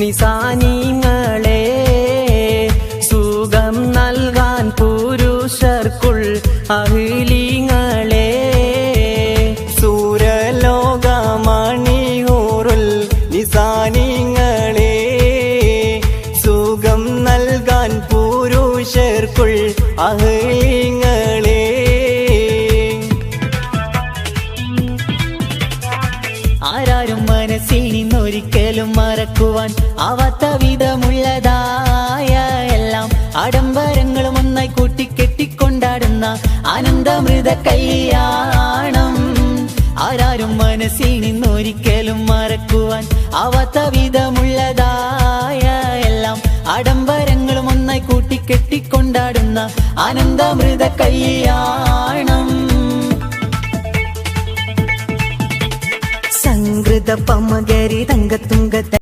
നിസാനീങ്ങളെ സുഖം നൽകാൻ പുരുഷർക്കുൾ അഹിലീങ്ങളെ. സൂരലോകമണിയൂറുൽ നിസാനീങ്ങളെ സുഖം നൽകാൻ പുരുഷർക്കുൾ അഹിലീങ്ങൾ ആരാരും മനസ്സിൽ നിന്നൊരിക്കലും മറക്കുവാൻ ആവാത്ത വിധമുള്ളതായ എല്ലാം ആഡംബരങ്ങളും ഒന്നായി കൂട്ടി കെട്ടിക്കൊണ്ടാടുന്ന ആനന്ദമൃത കല്യാണം. ആരാരും മനസ്സിൽ നിന്നൊരിക്കലും മറക്കുവാൻ ആവാത്ത വിധമുള്ളതായ എല്ലാം ആഡംബരങ്ങളും ഒന്നായി കൂട്ടി കെട്ടിക്കൊണ്ടാടുന്ന ആനന്ദമൃത കല്യാണം. சங்கத பமகரி தங்க துங்க